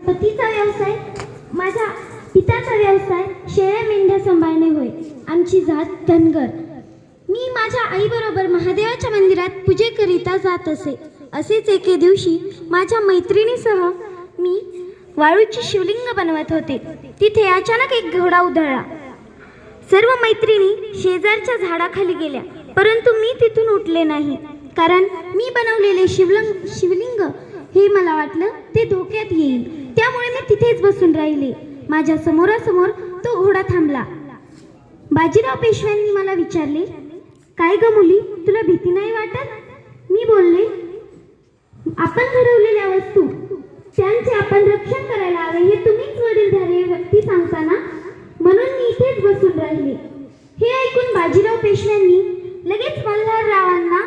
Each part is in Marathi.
पतीचा व्यवसाय माझ्या पिताचा व्यवसाय शेळ्या मेंढ्या सांभाळणे होय. आमची जात धनगर. मी माझ्या आईबरोबर महादेवाच्या मंदिरात पूजेकरिता जात असे. असेच एके दिवशी माझ्या मैत्रिणीसह मी वाळूची शिवलिंग बनवत होते. तिथे अचानक एक घोडा उधळला. सर्व मैत्रिणी शेजारच्या झाडाखाली गेल्या. परंतु मी तिथून उठले नाही. कारण मी बनवलेले शिवलिंग शिवलिंग हे मला वाटलं ते धोक्यात येईल. त्यामुळे मी तिथेच बसून राहिले. माझ्या समोरासमोर तो घोडा थांबला. बाजीराव पेशव्यांनी मला विचारले काय ग मुली तुला भीती नाही वाटत? मी बोलले आपण घडवलेल्या वस्तू त्यांचे आपण रक्षण करायला हवे हे तुम्हीच वडीलधारी व्यक्ती सांगताना म्हणून मी इथेच बसून राहिले हे ऐकून बाजीराव पेशव्यांनी लगेच मल्हाररावांना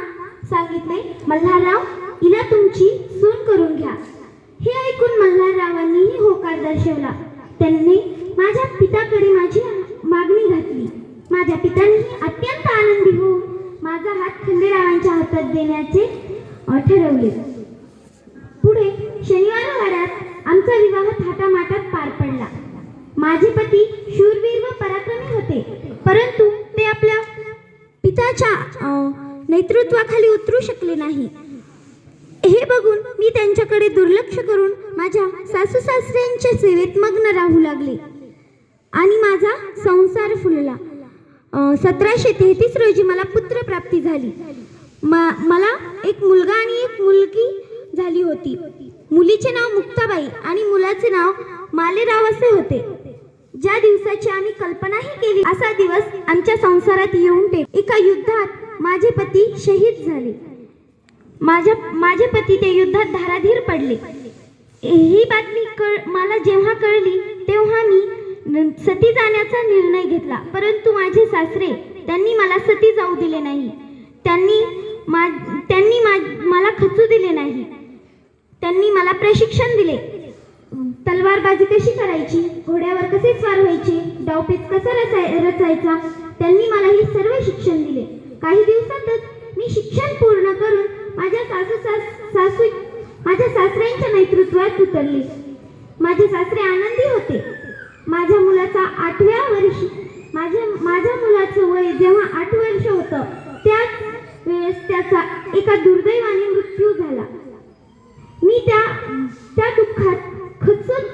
सांगितले मल्हारराव हिला तुमची सून करून घ्या हे ऐकून मल्हाररावांनीही होकार दर्शवला त्यांनी माझ्या पिताकडे माझी मागणी घातली. माझ्या पित्यानेही अत्यंत आनंदी होऊन माझा हात खंडेरावांच्या हातात देण्याचे ठरवले. पुढे शनिवार वाड्यात आमचा विवाह थाटामाटात पार पडला. माझे पती शूरवीर व पराक्रमी होते. परंतु ते आपल्या पिताच्या नेतृत्वाखाली उतरू शकले नाही. हे बघून मी त्यांच्याकडे दुर्लक्ष करून माझ्या सासू सासऱ्यांच्या सेवेत मग्न राहू लागले. आणि माझा संसार फुलला. सतराशे तेहतीस रोजी मला पुत्रप्राप्ती झाली. मा मला एक मुलगा आणि एक मुलगी झाली होती. मुलीचे नाव मुक्ताबाई आणि मुलाचे नाव मालेराव असे होते. ज्या दिवसाची आम्ही कल्पनाही केली असा दिवस आमच्या संसारात येऊन टेक एका युद्धात माझे पती शहीद झाले. माझ्या माझे पती ते युद्धात धाराधीर पडले. ही बातमी कळ मला जेव्हा कळली तेव्हा मी न- सती जाण्याचा निर्णय घेतला. परंतु माझे सासरे त्यांनी मला सती जाऊ दिले नाही. त्यांनी मा त्यांनी मा- मला खचू दिले नाही. त्यांनी मला प्रशिक्षण दिले. तलवारबाजी कशी करायची? घोड्यावर कसे स्वार व्हायचे? डावपेच कसा रचाय रचायचा? त्यांनी मला हे सर्व शिक्षण दिले. काही दिवसातच मी शिक्षण पूर्ण करून माझ्या सासू सास सासू माझ्या सासऱ्यांच्या नेतृत्वात उतरली. माझे सासरे आनंदी होते. माझ्या मुलाचा आठव्या वर्षी माझ्या माझ्या मुलाचं वय जेव्हा आठ वर्ष होतं त्याच वेळेस त्याचा एका दुर्दैवाने मृत्यू झाला. मी त्या त्या दुःखात खचून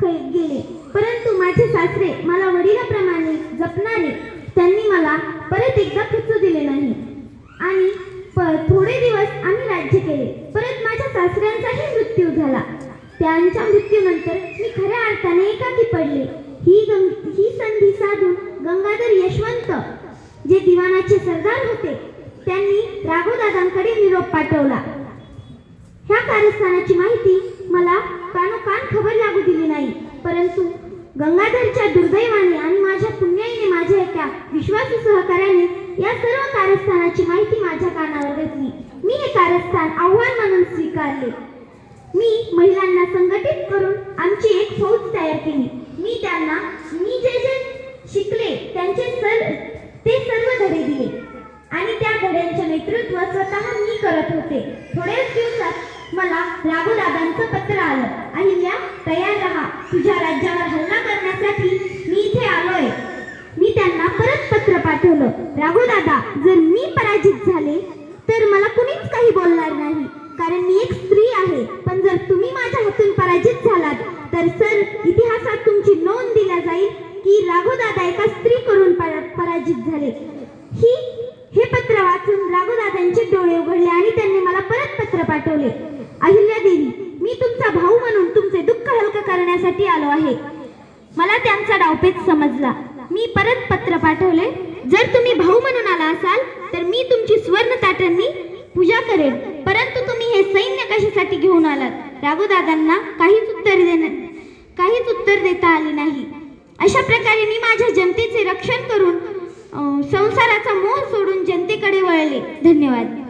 ख- गेले. परंतु माझे सासरे मला वडिलाप्रमाणे जपणारे त्यांनी मला परत एकदा खचू दिले नाही. आणि थोडे दिवस आम्ही राज्य केले. परत माझ्या सासऱ्यांचाही मृत्यू झाला. त्यांच्या मृत्यूनंतर मी खऱ्या अर्थाने एकाकी पडले. ही गंग ही संधी साधून गंगाधर यशवंत जे दिवाणाचे सरदार होते त्यांनी राघोदादांकडे निरोप पाठवला. ह्या कारस्थानाची माहिती मला कानोकान खबर लागू दिली नाही. परंतु गंगाधरच्या दुर्दैवाने आणि माझ्या पुण्याईने माझ्या एका विश्वासू सहकार्याने या सर्व कारस्थानाची माहिती माझ्या कानावर घेतली. मी हे कारस्थान आव्हान म्हणून स्वीकारले. मी महिलांना संघटित करून आमची एक फौज तयार केली. मी त्यांना मी जे जे शिकले त्यांचे सर ते सर्व धडे दिले. आणि त्या धड्यांचे नेतृत्व स्वतः मी करत होते. थोड्याच दिवसात मला राघुदादांचं पत्र आलं. अहिल्या तयार राहा. तुझ्या राज्यावर हल्ला करण्यासाठी मी इथे आलोय मी त्यांना परत पत्र पाठवलं. राघुदादा जर मी पराजित झाले तर मला कुणीच काही बोलणार नाही. कारण मी एक स्त्री आहे. पण जर तुम्ही माझ्या हातून पराजित झालात तर सर इतिहासात तुमची नोंद दिला जाईल की राघोदादा एका स्त्री करून परा- पराजित झाले. ही हे पत्र वाचून राघोदादांचे डोळे उघडले आणि त्यांनी मला परत पत्र पाठवले. अहिल्या देवी मी तुमचा भाऊ म्हणून तुमचे दुःख हलक करण्यासाठी आलो आहे. मला त्यांचा डावपेच समजला. मी परत पत्र पाठवले जर तुम्ही भाऊ म्हणून आला असाल तर मी तुमची स्वर्ण ताटांनी पूजा करेन. परंतु तुम्ही हे सैन्य कशासाठी घेऊन आलात? राघोदादांना काहीच उत्तर देण्या काहीच उत्तर देता आले नाही. अशा प्रकारे मी माझ्या जनतेचे रक्षण करून संसाराचा मोह सोडून जनतेकडे वळले. धन्यवाद.